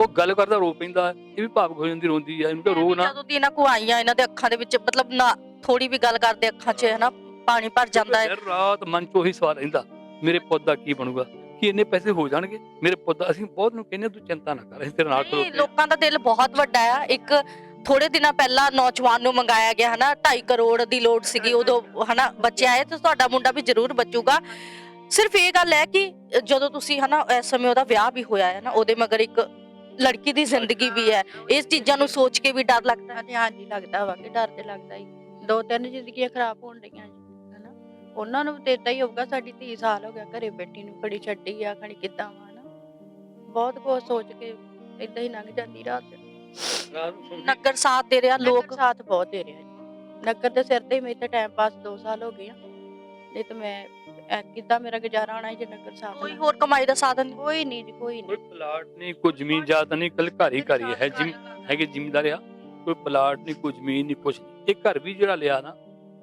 ਉਹ ਗੱਲ ਕਰਦਾ ਰੋ ਪੈਂਦਾ ਇਹ ਵੀ ਭਾਵੁਕ ਹੋ ਜਾਂਦੀ ਰੋਂਦੀ ਆ ਇਹਨੂੰ ਤਾਂ ਰੋ ਨਾ। ਜਦੋਂ ਦੀ ਇਹਨਾਂ ਕੋ ਆਈਆਂ ਇਹਨਾਂ ਦੇ ਅੱਖਾਂ ਦੇ ਵਿੱਚ ਮਤਲਬ ਨਾ ਥੋੜੀ ਵੀ ਗੱਲ ਕਰਦੇ ਅੱਖਾਂ 'ਚ ਹਨਾ ਪਾਣੀ ਭਰ ਜਾਂਦਾ ਹੈ। ਰਾਤ ਮਨ 'ਚ ਉਹੀ ਸਵਾਲ ਰਹਿੰਦਾ ਮੇਰੇ ਪੁੱਤ ਦਾ ਕੀ ਬਣੂਗਾ? ਕੀ ਇੰਨੇ ਪੈਸੇ ਹੋ ਜਾਣਗੇ? ਮੇਰੇ ਪੁੱਤ ਦਾ ਅਸੀਂ ਬਹੁਤ ਨੂੰ ਕਹਿੰਦੇ ਤੂੰ ਚਿੰਤਾ ਨਾ ਕਰ ਅਸੀਂ ਤੇਰੇ ਨਾਲ ਹਾਂ। ਲੋਕਾਂ ਦਾ ਦਿਲ ਬਹੁਤ ਵੱਡਾ ਆ। ਇੱਕ ਥੋੜੇ ਦਿਨਾਂ ਪਹਿਲਾਂ ਨੌਜਵਾਨ ਨੂੰ ਮੰਗਾਇਆ ਗਿਆ ਹਨਾ 2.5 ਕਰੋੜ ਦੀ ਲੋੜ ਸੀਗੀ ਉਦੋਂ ਹਨਾ ਬੱਚੇ ਆਏ ਤੇ ਤੁਹਾਡਾ ਮੁੰਡਾ ਵੀ ਜ਼ਰੂਰ ਬਚੂਗਾ। ਸਿਰਫ ਇਹ ਗੱਲ ਹੈ ਕਿ ਜਦੋਂ ਤੁਸੀਂ ਹਨਾ ਇਸ ਸਮੇਂ ਉਹਦਾ ਵਿਆਹ ਵੀ ਹੋਇਆ ਹੈ ਨਾ ਉਹਦੇ ਮਗਰ ਇੱਕ ਲੜਕੀ ਦੀ ਜ਼ਿੰਦਗੀ ਵੀ ਹੈ। ਇਸ ਚੀਜ਼ਾਂ ਨੂੰ ਸੋਚ ਕੇ ਵੀ ਡਰ ਲੱਗਦਾ ਹੈ। ਹਾਂਜੀ ਹਾਂਜੀ ਲੱਗਦਾ ਵਾ ਕਿ ਡਰ ਤੇ ਲੱਗਦਾ ਹੀ। ਦੋ ਤਿੰਨ ਜ਼ਿੰਦਗੀਆਂ ਖਰਾਬ ਹੋਣ ਡਈਆਂ ਜੀ ਹਨਾ। ਉਹਨਾਂ ਨੂੰ ਤੇ ਏਦਾਂ ਹੀ ਹੋਊਗਾ ਸਾਡੀ 30 ਸਾਲ ਹੋ ਗਿਆ ਘਰੇ ਬੈਠੀ ਨੂੰ ਖੜੀ ਛੱਡੀ ਆ ਖਣੀ ਕਿੱਦਾਂ ਵਾ ਹਨਾ। ਬਹੁਤ ਕੁਝ ਸੋਚ ਕੇ ਏਦਾਂ ਹੀ ਲੰਘ ਜਾਂਦੀ ਰਾਤ ਨਗਰ ਸਾਥ ਦੇ ਰਿਹਾ ਲੋਕ ਸਾਥ ਬਹੁਤ ਦੇ ਰਿਹਾ ਜੀ। ਨਗਰ ਦੇ ਸਿਰ ਤੇ ਮੇਰੇ ਤੇ ਟਾਈਮ ਪਾਸ 2 ਸਾਲ ਹੋ ਗਏ ਆ। ਨਹੀਂ ਤਾਂ ਮੈਂ ਐ ਕਿੱਦਾਂ ਮੇਰਾ ਗੁਜ਼ਾਰਾ ਹੋਣਾ ਜੇ ਨਗਰ ਸਾਥ ਕੋਈ ਹੋਰ ਕਮਾਈ ਦਾ ਸਾਧਨ ਨਹੀਂ। ਕੋਈ ਨਹੀਂ ਜੀ ਕੋਈ ਕੋਈ ਨਹੀਂ ਪਲਾਟ ਨਹੀਂ ਕੋਈ ਜ਼ਮੀਨ ਜਾਤ ਨਹੀਂ ਕੱਲ ਘਰ ਹੀ ਘਰ ਹੀ ਹੈ ਜਿਮ ਹੈਗੇ ਜ਼ਿਮੀਂਦਾਰ ਆ। ਕੋਈ ਪਲਾਟ ਨਹੀਂ ਕੋਈ ਜ਼ਮੀਨ ਨਹੀਂ ਕੁਛ ਨਹੀਂ। ਇਹ ਘਰ ਵੀ ਜਿਹੜਾ ਲਿਆ ਨਾ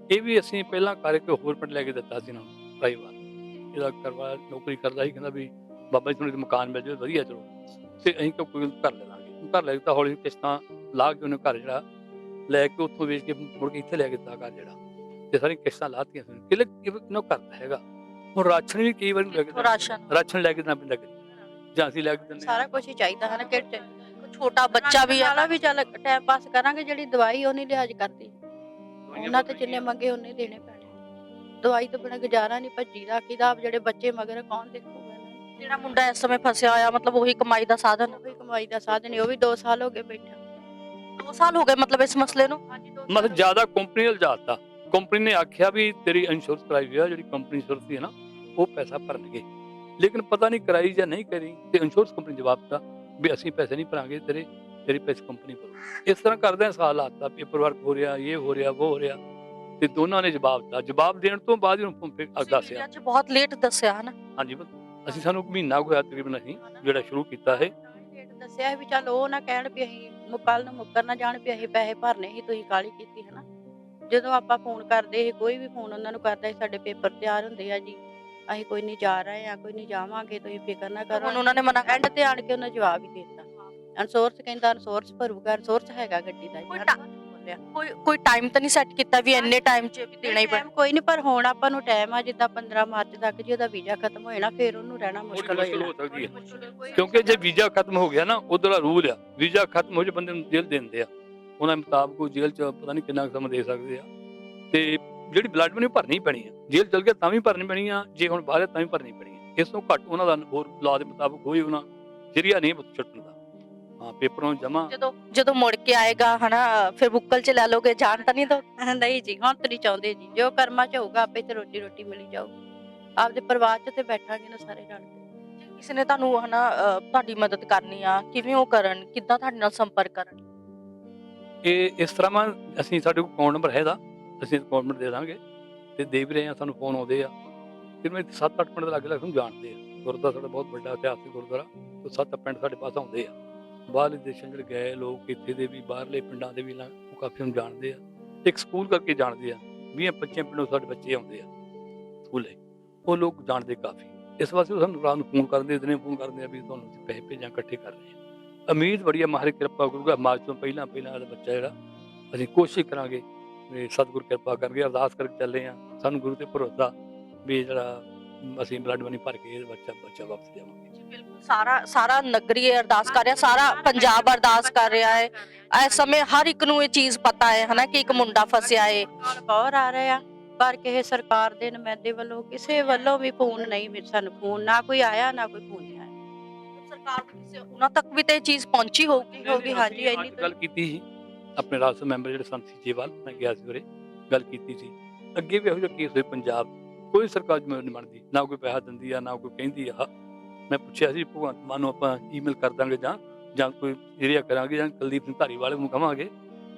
ਇਹ ਵੀ ਅਸੀਂ ਪਹਿਲਾਂ ਕਰਕੇ ਹੋਰ ਪਿੰਡ ਲੈ ਕੇ ਦਿੱਤਾ ਸੀ ਨਾ ਪ੍ਰਾਈਵਾਰ ਇਹਦਾ ਕਰਵਾ ਨੌਕਰੀ ਕਰਦਾ ਸੀ ਕਹਿੰਦਾ ਵੀ ਬਾਬਾ ਜੀ ਤੁਹਾਨੂੰ ਮਕਾਨ ਮਿਲ ਜਾਵੇ ਵਧੀਆ ਚਲੋ। ਤੇ ਅਸੀਂ ਕਿਹਾ ਕੋਈ ਘਰ ਲੈ ਲਾਂਗੇ। ਘਰ ਲੈ ਦਿੱਤਾ ਹੌਲੀ ਕਿਸ਼ਤਾਂ ਲਾ ਕੇ ਉਹਨੇ ਘਰ ਜਿਹੜਾ ਲੈ ਕੇ ਉੱਥੋਂ ਵੇਚ ਕੇ ਮੁੜ ਕੇ ਇੱਥੇ ਲੈ ਕੇ ਦਿੱਤਾ ਘਰ ਜਿਹੜਾ। ਤੇ ਸਾਰੀ ਕਿਸ਼ਤਾਂ ਲਾਤੀਆਂ ਸੀ। ਕਿਲੇ ਕਿਨੋਂ ਕਰਦਾ ਹੈਗਾ? ਹੁਣ ਰਾਸ਼ਨ ਵੀ ਕਈ ਵਾਰੀ ਲੈ ਕੇ ਇੱਥੋਂ ਰਾਸ਼ਨ। ਰਾਸ਼ਨ ਲੈ ਕੇ ਦੇਣਾ ਪੈਂਦਾ ਜਾਂ ਅਸੀਂ ਲੈ ਕੇ ਦਿੰਦੇ। ਸਾਰਾ ਕੁਝ ਹੀ ਚਾਹੀਦਾ ਹੈ ਨਾ ਕਿਹੜੇ ਛੋਟਾ ਬੱਚਾ ਵੀ ਹੈ ਵੀ ਚੱਲ ਟਾਈਮ ਪਾਸ ਕਰਾਂਗੇ ਜਿਹੜੀ ਦਵਾਈ ਉਹ ਨਹੀਂ ਲਿਹਾਜ਼ ਕਰਦੀ ਉਹਨਾਂ ਤੇ ਜਿੰਨੇ ਮੰਗੇ ਉਹਨੇ ਦੇਣੇ ਪੈਣੇ। ਦਵਾਈ ਤੋਂ ਬਿਨਾਂ ਗੁਜ਼ਾਰਾ ਨਹੀਂ ਭੱਜੀ ਦਾ ਕਿਦਾ ਜਿਹੜੇ ਬੱਚੇ ਮਗਰ ਕੌਣ ਦੇਖੂਗਾ? ਨੂੰ? ਜਿਹੜਾ ਮੁੰਡਾ ਇਸ ਸਮੇਂ ਫਸਿਆ ਹੋਇਆ ਮਤਲਬ ਉਹੀ ਕਮਾਈ ਦਾ ਸਾਧਨ ਉਹ ਵੀ ਕਮਾਈ ਦਾ ਸਾਧਨ ਹੈ ਉਹ ਵੀ 2 ਸਾਲ ਹੋ ਗਏ ਬੈਠਾ। 2 ਸਾਲ ਹੋ ਗਏ ਮਤਲਬ ਇਸ ਮਸਲੇ ਨੂੰ? ਹਾਂਜੀ ਮਤਲਬ ਜ਼ਿਆਦਾ ਕੰਪਨੀ ਨਾਲ ਜਾਤਾ ਕੰਪਨੀ ਨੇ ਆਖਿਆ ਵੀ ਤੇਰੀ ਇੰਸ਼ੋਰੈਂਸ ਕਰਾਈ ਹੋਈ ਆ ਜਿਹੜੀ ਕੰਪਨੀ ਇੰਸ਼ੋਰੈਂਸ ਦੀ ਹੈ ਨਾ ਉਹ ਪੈਸਾ ਭਰਨਗੇ। ਲੇਕਿਨ ਪਤਾ ਨਹੀਂ ਕਰਾਈ ਜਾਂ ਨਹੀਂ ਕਰੀ ਤੇ ਇੰਸ਼ੋਰੈਂਸ ਕੰਪਨੀ ਜਵਾਬ ਦਿੱਤਾ ਵੀ ਅਸੀਂ ਪੈਸੇ ਨਹੀਂ ਭਰਾਂਗੇ ਤੇਰੇ ਤੇਰੀ ਪੈਸੇ ਕੰਪਨੀ ਭਰੂ ਇਸ ਤਰ੍ਹਾਂ ਕਰਦੇ ਸਾਲ ਆਤਾ ਪੇਪਰ ਵਰਕ ਹੋ ਰਿਹਾ ਇਹ ਹੋ ਰਿਹਾ ਉਹ ਹੋ ਰਿਹਾ ਤੇ ਦੋਨਾਂ ਨੇ ਜਵਾਬ ਦਿੱਤਾ। ਜਵਾਬ ਦੇਣ ਤੋਂ ਬਾਅਦ ਹੀ ਉਹਨੂੰ ਫਿਰ ਦੱਸਿਆ 'ਚ ਬਹੁਤ ਲੇਟ ਦੱਸਿਆ ਹਨਾ ਹਾਂਜੀ ਅਸੀਂ ਸਾਨੂੰ ਮਹੀਨਾ ਹੋਇਆ ਤਕਰੀਬਨ ਅਸੀਂ ਜਿਹੜਾ ਸ਼ੁਰੂ ਕੀਤਾ ਹੈ ਦੱਸਿਆ ਵੀ ਚੱਲ ਉਹ ਨਾ ਕਹਿਣ ਵੀ ਅਸੀਂ ਮੁਕਲ ਨੂੰ ਮੁੱਕਰ ਨਾ ਜਾਣ ਵੀ ਅਸੀਂ ਪੈਸੇ ਭਰਨੇ ਸੀ ਤੁਸੀਂ ਕਾਲੀ ਕੀਤੀ ਹੈ ਨਾ? ਜਦੋਂ ਆਪਾਂ ਫੋਨ ਕਰਦੇ ਸੀ ਕੋਈ ਵੀ ਫੋਨ ਉਹਨਾਂ ਨੂੰ ਕਰਦਾ ਸੀ ਸਾਡੇ ਪੇਪਰ ਤਿਆਰ ਹੁੰਦੇ ਆ ਜੀ। ਅਸੀਂ ਕੋਈ ਨਹੀਂ ਜਾ ਰਹੇ ਆ ਕੋਈ ਨਹੀਂ ਜਾਵਾਂਗੇ ਤੁਸੀਂ ਫਿਕਰ ਨਾ ਕਰੋ ਹੁਣ ਉਹਨਾਂ ਨੇ ਮਨਾ ਐਂਡ ਤੇ ਆਣ ਕੇ ਉਹਨਾਂ ਜਵਾਬ ਹੀ ਦੇ ਦਿੱਤਾ। ਅਨਸੋਰਸ ਕਹਿੰਦਾ ਅਨਸੋਰਸ ਭਰੂਗਾ ਅਨਸੋਰਸ ਹੈਗਾ ਗੱਡੀ ਦਾ ਕੋਈ ਜੀ ਟਾ- ਬੋਲਿਆ ਕੋਈ ਕੋਈ ਟਾਈਮ ਤਾਂ ਨਹੀਂ ਸੈੱਟ ਕੀਤਾ ਵੀ ਇੰਨੇ ਟਾਈਮ 'ਚ ਵੀ ਦੇਣਾ ਹੀ ਪੈਣਾ। ਟਾਈਮ ਕੋਈ ਨਹੀਂ ਪਰ ਹੁਣ ਆਪਾਂ ਨੂੰ ਟਾਈਮ ਆ ਜਿੱਦਾਂ 15 ਮਾਰਚ ਤੱਕ ਜੀ ਉਹਦਾ ਵੀਜ਼ਾ ਖਤਮ ਹੋ ਜਾਣਾ ਫਿਰ ਉਹਨੂੰ ਰਹਿਣਾ ਮੁਸ਼ਕਲ ਹੋ ਮੁਸ਼ਕਲ ਜਾਣਾ ਹੋ ਸਕਦੀ ਹੈ। ਕਿਉਂਕਿ ਜੇ ਵੀਜ਼ਾ ਖਤਮ ਹੋ ਗਿਆ ਨਾ ਉਧਰ ਰੂਲ ਆ ਵੀਜ਼ਾ ਖਤਮ ਹੋ ਜੇ ਬੰਦੇ ਨੂੰ ਜੇਲ੍ਹ ਦੇ ਦਿੰਦੇ ਆ। ਉਹਨਾਂ ਮੁਤਾਬਕ ਉਹ ਜੇਲ੍ਹ ਚ ਪਤਾ ਨਹੀਂ ਕਿੰਨਾ ਸਮਾਂ ਦੇ ਸਕਦੇ ਆ। ਤੇ ਜਿਹੜੀ ਬਲੱਡ ਮਨੀ ਭਰਨੀ ਪੈਣੀ ਆ। ਜੇਲ੍ਹ ਚਲ ਗਿਆ ਤਾਂ ਵੀ ਭਰਨੀ ਪੈਣੀ ਆ ਜੇ ਹੁਣ ਬਾਹਰ ਤਾਂ ਵੀ ਭਰਨੀ ਪੈਣੀ ਆ। ਇਸ ਤੋਂ ਘੱਟ ਉਹਨਾਂ ਦਾ ਹੋਰ ਲਾ ਦੇ ਮੁਤਾਬਕ ਕੋਈ ਉਹਨਾਂ ਜਰੀਆ ਨਹੀਂ ਛੱਡਣ ਦਾ। ਹਾਂ ਪੇਪਰਾਂ ਜਮਾ ਜਦੋਂ ਜਦੋਂ ਮੁੜ ਕੇ ਆਏਗਾ ਹਨਾ ਫਿਰ ਬੁੱਕਲ 'ਚ ਲੈ ਲੋਗੇ ਜਾਣ ਤਾਂ ਨਹੀਂ ਦੋ? ਨਹੀਂ ਜੀ ਹੁਣ ਤੇ ਨਹੀਂ ਚਾਹੁੰਦੇ ਜੀ। ਜੋ ਕਰਮਾਂ ਚ ਹੋਊਗਾ ਆਪੇ ਤੇ ਰੋਟੀ ਰੋਟੀ ਮਿਲੀ ਜਾਊ ਆਪਦੇ ਪਰਿਵਾਰ ਚ ਤੇ ਬੈਠਾਂਗੇ ਨਾ ਸਾਰੇ ਰਲ ਕੇ। ਕਿਸੇ ਨੇ ਤੁਹਾਨੂੰ ਹਨਾ ਤੁਹਾਡੀ ਮਦਦ ਕਰਨੀ ਆ ਕਿਵੇਂ ਉਹ ਕਰਨ ਕਿੱਦਾਂ ਤੁਹਾਡੇ ਨਾਲ ਸੰਪਰਕ ਕਰਨ? ਇਹ ਇਸ ਤਰ੍ਹਾਂ ਮੈਂ ਅਸੀਂ ਸਾਡੇ ਕੋਲ ਅਕਾਊਂਟ ਨੰਬਰ ਹੈਗਾ, ਅਸੀਂ ਅਕਾਊਂਟ ਨੰਬਰ ਦੇ ਦਾਂਗੇ ਤੇ ਦੇ ਵੀ ਰਹੇ ਆ ਸਾਨੂੰ ਫੋਨ ਆਉਂਦੇ ਆ। ਫਿਰ ਮੈਂ 7-8 ਪਿੰਡ ਦੇ ਲੱਗ ਲੱਗ ਨੂੰ ਜਾਣਦੇ ਆ। ਗੁਰਦੁਆਰਾ ਸਾਡਾ ਬਹੁਤ ਵੱਡਾ ਇਤਿਹਾਸਿਕ ਗੁਰਦੁਆਰਾ, ਤੇ ਸੱਤ ਪਿੰਡ ਸਾਡੇ ਪਾਸ ਆਉਂਦੇ ਆ। ਬਾਹਰਲੇ ਦੇਸ਼ਾਂ ਜਿਹੜੇ ਗਏ ਲੋਕ, ਇੱਥੇ ਦੇ ਵੀ, ਬਾਹਰਲੇ ਪਿੰਡਾਂ ਦੇ ਵੀ ਲਾ- ਉਹ ਕਾਫੀ ਨੂੰ ਜਾਣਦੇ ਆ। ਇੱਕ ਸਕੂਲ ਕਰਕੇ ਜਾਣਦੇ ਆ 20-25 ਪਿੰਡੋਂ ਸਾਡੇ ਬੱਚੇ ਆਉਂਦੇ ਆ ਸਕੂਲੇ। ਉਹ ਲੋਕ ਜਾਣਦੇ ਕਾਫੀ। ਇਸ ਵਾਸਤੇ ਉਹ ਸਾਨੂੰ ਰਾਤ ਨੂੰ ਫੋਨ ਕਰਦੇ ਦਿਨੇ ਫੋਨ ਕਰਦੇ ਆ ਵੀ ਤੁਹਾਨੂੰ ਅਸੀਂ ਪੈਸੇ ਭੇਜਾਂ, ਇਕੱਠੇ ਕਰ ਰਹੇ ਆ। ਉਮੀਦ ਬੜੀ ਆ ਮਹਾਰਾਜ ਕਿਰਪਾ ਕਰੂਗਾ ਮਾਰਚ ਤੋਂ ਪਹਿਲਾਂ ਪਹਿਲਾਂ ਦਾ ਬੱਚਾ ਜਿਹੜਾ ਅਸੀਂ ਕੋਸ਼ਿਸ਼ ਕਰਾਂਗੇ ਵੀ ਸਤਿਗੁਰ ਕਿਰਪਾ ਕਰਕੇ ਅਰਦਾਸ ਕਰਕੇ ਚੱਲੇ ਆ ਸਾਨੂੰ ਗੁਰੂ ਤੇ ਭਰੋਸਾ ਵੀ ਜਿਹੜਾ ਅਸੀਂ ਬਲੱਡ ਮਨੀ ਭਰ ਕੇ ਇਹ ਬੱਚਾ ਬੱਚਾ ਵਾਪਸ ਦੇਵਾਂਗੇ ਬਿਲਕੁਲ ਸਾਰਾ ਸਾਰਾ ਨਗਰੀ ਇਹ ਅਰਦਾਸ ਕਰ ਰਿਹਾ ਸਾਰਾ ਪੰਜਾਬ ਅਰਦਾਸ ਕਰ ਰਿਹਾ ਹੈ। ਇਸ ਸਮੇਂ ਹਰ ਇੱਕ ਨੂੰ ਇਹ ਚੀਜ਼ ਪਤਾ ਹੈ ਹਨਾ ਕਿ ਇੱਕ ਮੁੰਡਾ ਫਸਿਆ ਹੈ ਬਾਹਰ ਆ ਰਹੇ ਆ ਪਰ ਕਿਸੇ ਸਰਕਾਰ ਦੇ ਨੁਮਾਇੰਦੇ ਵੱਲੋਂ ਕਿਸੇ ਵੱਲੋਂ ਵੀ ਫੋਨ ਨਹੀਂ ਮਿਲ ਸਾਨੂੰ ਫੋਨ ਨਾ ਕੋਈ ਆਇਆ ਨਾ ਕੋਈ ਫੋਨ ਆਇਆ। ਸਰਕਾਰ ਦੇ ਕਿਸੇ ਉਹਨਾਂ ਤੱਕ ਵੀ ਤੇ ਇਹ ਚੀਜ਼ ਪਹੁੰਚੀ ਹੋਊਗੀ ਹੋ ਗਈ ਹਾਂਜੀ ਇੰਨੀ ਅੱਜ ਗੱਲ ਕੀਤੀ ਸੀ। ਆਪਣੇ ਰਾਜ ਸਭਾ ਮੈਂਬਰ ਜਿਹੜੇ ਸੰਤ ਸੀਚੇਵਾਲ ਮੈਂ ਗਿਆ ਸੀ ਉਰੇ ਗੱਲ ਕੀਤੀ ਸੀ। ਅੱਗੇ ਵੀ ਇਹੋ ਜਿਹਾ ਕੇਸ ਹੋਏ ਪੰਜਾਬ ਕੋਈ ਸਰਕਾਰ ਜ਼ਿੰਮੇਵਾਰ ਨਹੀਂ ਬਣਦੀ। ਨਾ ਕੋਈ ਪੈਸਾ ਦਿੰਦੀ ਆ ਨਾ ਕੋਈ ਕਹਿੰਦੀ ਆ। ਮੈਂ ਪੁੱਛਿਆ ਸੀ ਭਗਵੰਤ ਮਾਨ ਨੂੰ ਆਪਾਂ ਈਮੇਲ ਕਰ ਦਾਂਗੇ ਜਾਂ ਜਾਂ ਕੋਈ ਜਰੀਆ ਕਰਾਂਗੇ ਜਾਂ ਕੁਲਦੀਪ ਸਿੰਘ ਧਾਰੀਵਾਲ ਨੂੰ ਕਵਾਂਗੇ।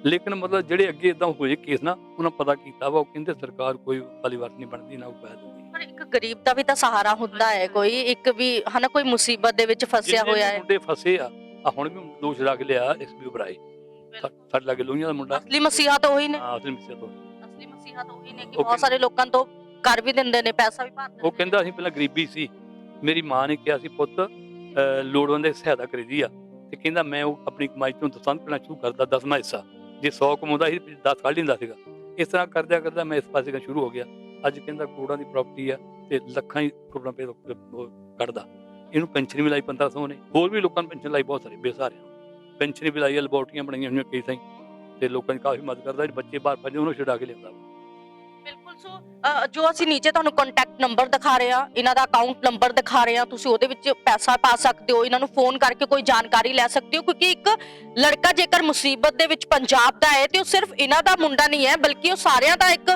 ਲੇਕਿਨ ਮਤਲਬ ਜਿਹੜੇ ਅੱਗੇ ਇਦਾਂ ਹੋਏ ਕੇਸ ਨਾ ਉਹਨਾਂ ਪਤਾ ਕੀਤਾ ਵਾ ਉਹ ਕਹਿੰਦੇ ਸਰਕਾਰ ਕੋਈ ਨਹੀਂ ਬਣਦੀ ਨਾ ਕੋਈ ਪੈਸਾ ਦਿੰਦੀ। ਗਰੀਬ ਦਾ ਵੀ ਤਾਂ ਸਹਾਰਾ ਹੁੰਦਾ ਹੈ ਕੋਈ ਇੱਕ ਵੀ ਹਨਾ ਕੋਈ ਮੁਸੀਬਤ ਦੇ ਵਿੱਚ ਫਸਿਆ ਜਿੰਨੇ ਹੋਇਆ ਵੀ ਹੈ। ਮੁੰਡੇ ਫਸੇ ਆ ਆ ਹੁਣ ਵੀ ਦੋਸ਼ ਲੱਗ ਲਿਆ ਇਸ ਵੀ ਉਬਰਾਏ ਸਾਡੇ ਲਾਗੇ ਲੋਹੀਆਂ ਦਾ ਮੁੰਡਾ। ਅਸਲੀ ਮਸੀਹਾ ਤਾਂ ਉਹੀ ਨੇ। ਹਾਂ ਅਸਲ ਮਿਸਿਆ ਤੋਂ ਅਸਲੀ ਮਸੀਹਾ ਤਾਂ ਉਹੀ ਨੇ ਕਿ ਉਹ ਬਹੁਤ ਸਾਰੇ ਲੋਕਾਂ ਤੋਂ ਕਰ ਵੀ ਦਿੰਦੇ ਨੇ ਪੈਸਾ ਵੀ ਭਰ ਦਿੰਦੇ ਉਹ ਕਹਿੰਦਾ ਅਸੀਂ ਪਹਿਲਾਂ ਗਰੀਬੀ ਸੀ। ਮੇਰੀ ਮਾਂ ਨੇ ਕਿਹਾ ਸੀ ਪੁੱਤ ਅਹ ਲੋੜਵੰਦ ਦੀ ਸਹਾਇਤਾ ਕਰੀਦੀ ਆ। ਤੇ ਕਹਿੰਦਾ ਮੈਂ ਉਹ ਆਪਣੀ ਕਮਾਈ ਚੋਂ ਦਸੰਤ ਕਰਨਾ ਸ਼ੁਰੂ ਕਰਦਾ ਦਸਵਾਂ ਹਿੱਸਾ। ਜੇ 100 ਕਮਾਉਂਦਾ ਸੀ 10 ਕੱਢ ਲੈਂਦਾ ਸੀਗਾ। ਇਸ ਤਰ੍ਹਾਂ ਕਰਦਿਆਂ ਕਰਦਾ ਮੈਂ ਇਸ ਪਾਸੇ ਦਾ ਸ਼ੁਰੂ ਹੋ ਗਿਆ। ਅੱਜ ਕਹਿੰਦਾ ਕਰੋੜਾਂ ਦੀ ਪ੍ਰਾਪਰਟੀ ਆ। ਤੇ ਲੱਖਾਂ ਹੀ ਕਰੋੜਾਂ ਰੁਪਏ ਕੱਢਦਾ। ਇਹਨੂੰ ਪੈਨਸ਼ਨ ਵੀ ਲਾਈ 1500 ਨੇ। ਹੋਰ ਵੀ ਲੋਕਾਂ ਨੂੰ ਪੈਨਸ਼ਨ ਲਾਈ ਬਹੁਤ ਸਾਰੇ, ਬੇਸਹਾਰਿਆਂ ਨੂੰ। ਪੈਨਸ਼ਨ ਵੀ ਲਾਈ ਲੈਬੋਰਟਰੀਆਂ ਬਣਾਈਆਂ ਹੋਈਆਂ ਕਈ ਥਾਈਂ। ਤੇ ਲੋਕਾਂ ਦੀ ਕਾਫੀ ਮਦਦ ਕਰਦਾ, ਜਿਹੜੇ ਬੱਚੇ ਬਾਹਰ ਭੱਜੇ ਉਹਨੂੰ ਛਡਾ ਕੇ ਲਿਆਉਂਦਾ। ਬਿਲਕੁਲ, ਸੋ ਜੋ ਅਸੀਂ ਨੀਚੇ ਤੁਹਾਨੂੰ ਕੰਟੈਕਟ ਨੰਬਰ ਦਿਖਾ ਰਹੇ ਹਾਂ, ਇਹਨਾਂ ਦਾ ਅਕਾਊਂਟ ਨੰਬਰ ਦਿਖਾ ਰਹੇ ਹਾਂ, ਤੁਸੀਂ ਉਹਦੇ ਵਿੱਚ ਪੈਸਾ ਪਾ ਸਕਦੇ ਹੋ, ਇਹਨਾਂ ਨੂੰ ਫੋਨ ਕਰਕੇ ਕੋਈ ਜਾਣਕਾਰੀ ਲੈ ਸਕਦੇ ਹੋ, ਕਿਉਂਕਿ ਇੱਕ ਲੜਕਾ ਜੇਕਰ ਮੁਸੀਬਤ ਦੇ ਵਿੱਚ ਪੰਜਾਬ ਦਾ ਹੈ, ਤੇ ਉਹ ਸਿਰਫ ਇਹਨਾਂ ਦਾ ਮੁੰਡਾ ਨਹੀਂ ਹੈ, ਬਲਕਿ ਉਹ ਸਾਰਿਆਂ ਦਾ ਇੱਕ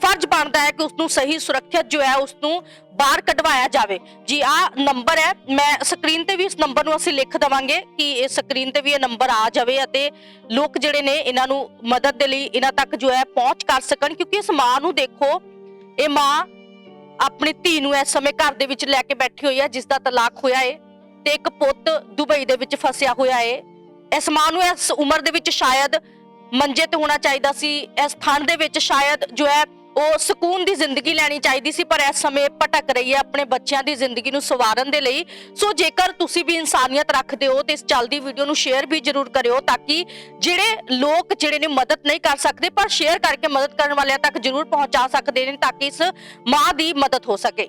ਫਰਜ਼ ਬਣਦਾ ਹੈ ਕਿ ਉਸ ਨੂੰ ਸਹੀ ਸੁਰੱਖਿਅਤ ਜੋ ਹੈ ਉਸ ਨੂੰ ਬਾਹਰ ਕਢਵਾਇਆ ਜਾਵੇ। ਜੀ ਆ ਨੰਬਰ ਹੈ, ਮੈਂ ਸਕਰੀਨ ਤੇ ਵੀ ਇਸ ਨੰਬਰ ਨੂੰ ਅਸੀਂ ਲਿਖ ਦਵਾਂਗੇ ਕਿ ਇਹ ਸਕਰੀਨ ਤੇ ਵੀ ਇਹ ਨੰਬਰ ਆ ਜਾਵੇ ਅਤੇ ਲੋਕ ਜਿਹੜੇ ਨੇ, ਇਹਨਾਂ ਨੂੰ ਮਦਦ ਦੇ ਲਈ ਇਹਨਾਂ ਤੱਕ ਜੋ ਹੈ ਪਹੁੰਚ ਕਰ ਸਕਣ, ਕਿਉਂਕਿ ਇਸ ਮਾਂ ਨੂੰ ਦੇਖੋ ਇਹ ਮਾਂ ਆਪਣੀ ਧੀ ਨੂੰ ਇਸ ਸਮੇਂ ਘਰ ਦੇ ਵਿੱਚ ਲੈ ਕੇ ਬੈਠੀ ਹੋਈ ਹੈ ਜਿਸ ਦਾ ਤਲਾਕ ਹੋਇਆ ਏ ਤੇ ਇੱਕ ਪੁੱਤ ਦੁਬਈ ਦੇ ਵਿੱਚ ਫਸਿਆ ਹੋਇਆ ਏ। ਇਸ ਮਾਂ ਨੂੰ ਇਸ ਉਮਰ ਦੇ ਵਿੱਚ ਸ਼ਾਇਦ ਮੰਜੇ ਤੇ ਹੋਣਾ ਚਾਹੀਦਾ ਸੀ। ਇਸ ਥਣ ਦੇ ਵਿੱਚ ਸ਼ਾਇਦ ਜੋ ਹੈ ਉਹ ਸਕੂਨ ਦੀ ਜ਼ਿੰਦਗੀ ਲੈਣੀ ਚਾਹੀਦੀ ਸੀ ਪਰ ਇਸ ਸਮੇਂ ਭਟਕ ਰਹੀ ਹੈ ਆਪਣੇ ਬੱਚਿਆਂ ਦੀ ਜ਼ਿੰਦਗੀ ਨੂੰ ਸਵਾਰਨ ਦੇ ਲਈ। ਸੋ ਜੇਕਰ ਤੁਸੀਂ ਵੀ ਇਨਸਾਨੀਅਤ ਰੱਖਦੇ ਹੋ ਤੇ ਇਸ ਚੱਲਦੀ ਵੀਡੀਓ ਨੂੰ ਸ਼ੇਅਰ ਵੀ ਜ਼ਰੂਰ ਕਰਿਓ ਤਾਂ ਕਿ ਜਿਹੜੇ ਲੋਕ ਜਿਹੜੇ ਨੇ ਮਦਦ ਨਹੀਂ ਕਰ ਸਕਦੇ ਪਰ ਸ਼ੇਅਰ ਕਰਕੇ ਮਦਦ ਕਰਨ ਵਾਲਿਆਂ ਤੱਕ ਜ਼ਰੂਰ ਪਹੁੰਚਾ ਸਕਦੇ ਨੇ ਤਾਂ ਕਿ ਇਸ ਮਾਂ ਦੀ ਮਦਦ ਹੋ ਸਕੇ।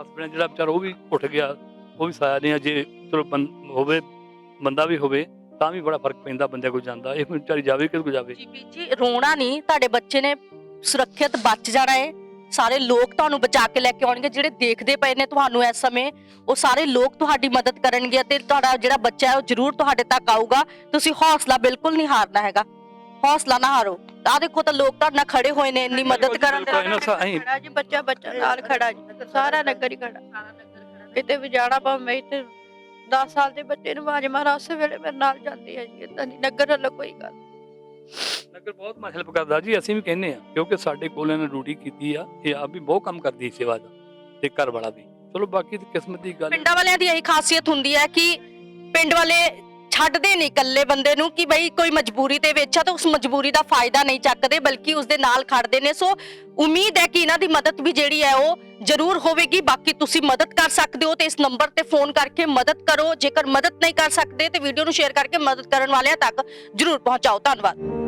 ਹਸਬੰਡ ਜਿਹੜਾ ਵਿਚਾਰਾ ਉਹ ਵੀ ਉੱਠ ਗਿਆ ਉਹ ਵੀ ਸਾਇਆ ਨਹੀਂ ਆ, ਜੇ ਚਲੋ ਬੰ- ਹੋਵੇ ਬੰਦਾ ਵੀ ਹੋਵੇ ਤਾਂ ਵੀ ਬੜਾ ਫ਼ਰਕ ਪੈਂਦਾ ਬੰਦੇ ਕੋਲ ਜਾਂਦਾ ਇਹ ਵਿਚਾਰੀ ਜਾਵੇ ਕਿਸ ਕੋ ਜਾਵੇ। ਜੀ ਰੋਣਾ ਨਹੀਂ ਤੁਹਾਡੇ ਬੱਚੇ ਨੇ ਸੁਰੱਖਿਅਤ ਬਚ ਜਾਣਾ ਹੈ ਸਾਰੇ ਲੋਕ ਤੁਹਾਨੂੰ ਬਚਾ ਕੇ ਲੈ ਕੇ ਆਉਣਗੇ ਜਿਹੜੇ ਦੇਖਦੇ ਪਏ ਨੇ ਤੁਹਾਨੂੰ ਇਸ ਸਮੇਂ ਉਹ ਸਾਰੇ ਲੋਕ ਤੁਹਾਡੀ ਮਦਦ ਕਰਨਗੇ ਤੇ ਤੁਹਾਡਾ ਜਿਹੜਾ ਬੱਚਾ ਹੈ ਉਹ ਜ਼ਰੂਰ ਤੁਹਾਡੇ ਤੱਕ ਆਊਗਾ। ਤੁਸੀਂ ਹੌਸਲਾ ਬਿਲਕੁਲ ਨਹੀਂ ਹਾਰਨਾ ਹੈਗਾ। ਹੌਸਲਾ ਨਾ ਹਾਰੋ। ਆ ਦੇਖੋ ਤਾਂ ਲੋਕ ਤੁਹਾਡੇ ਨਾਲ ਖੜੇ ਹੋਏ ਨੇ ਇੰਨੀ ਮਦਦ ਕਰਨ ਦੇ ਖੜਾ ਜੀ ਬੱਚਾ ਬੱਚਾ ਨਾਲ ਖੜਾ ਜੀ ਸਾਰਾ ਨਗਰ ਹੀ ਖੜਾ। ਕਿਤੇ ਵੀ ਜਾਣਾ ਭਾਵੇਂ ਇੱਥੇ 10 ਸਾਲ ਦੇ ਬੱਚੇ ਨੂੰ ਆਵਾਜ਼ ਮਾਰਾ ਉਸੇ ਵੇਲੇ ਮੇਰੇ ਨਾਲ ਜਾਂਦੀ ਹੈ ਜੀ ਇਦਾਂ ਨਹੀਂ ਨਗਰ ਵੱਲੋਂ ਕੋਈ ਗੱਲ ਨਗਰ ਬਹੁਤ ਹੈਲਪ ਕਰਦਾ। ਜੀ, ਅਸੀਂ ਵੀ ਕਹਿੰਨੇ ਆ ਕਿਉਂਕਿ ਸਾਡੇ ਕੋਲ ਇਹਨਾਂ ਡਿਊਟੀ ਕੀਤੀ ਆ, ਇਹ ਆਪ ਵੀ ਬਹੁਤ ਕੰਮ ਕਰਦੀ ਸੇਵਾ ਦਾ, ਤੇ ਘਰ ਵਾਲਾ ਵੀ। ਚਲੋ, ਬਾਕੀ ਤੇ ਕਿਸਮਤ ਦੀ ਗੱਲ ਪਿੰਡਾਂ ਵਾਲਿਆਂ ਦੀ ਇਹੀ ਖਾਸੀਅਤ ਹੁੰਦੀ ਹੈ ਕਿ ਪਿੰਡ ਵਾਲੇ ਛੱਡਦੇ ਨਹੀਂ ਇਕੱਲੇ ਬੰਦੇ ਨੂੰ ਕਿ ਬਈ ਕੋਈ ਮਜਬੂਰੀ ਦੇ ਵਿੱਚ ਆ, ਤਾਂ ਉਸ ਮਜਬੂਰੀ ਦਾ ਫਾਇਦਾ ਨਹੀਂ ਚੱਕਦੇ, ਬਲਕਿ ਉਸ ਦੇ ਨਾਲ ਖੜਦੇ ਨੇ। ਸੋ ਉਮੀਦ ਹੈ ਕਿ ਇਹਨਾਂ ਦੀ ਮਦਦ ਵੀ ਜਿਹੜੀ ਹੈ ਉਹ ਜ਼ਰੂਰ ਹੋਵੇਗੀ, ਬਾਕੀ ਤੁਸੀਂ ਮਦਦ ਕਰ ਸਕਦੇ ਹੋ ਤੇ ਇਸ ਨੰਬਰ ਤੇ ਫੋਨ ਕਰਕੇ ਮਦਦ ਕਰੋ। ਜੇਕਰ ਮਦਦ ਨਹੀਂ ਕਰ ਸਕਦੇ ਤੇ ਵੀਡੀਓ ਨੂੰ ਸ਼ੇਅਰ ਕਰਕੇ ਮਦਦ ਕਰਨ ਵਾਲਿਆਂ ਤੱਕ ਜ਼ਰੂਰ ਪਹੁੰਚਾਓ। ਧੰਨਵਾਦ।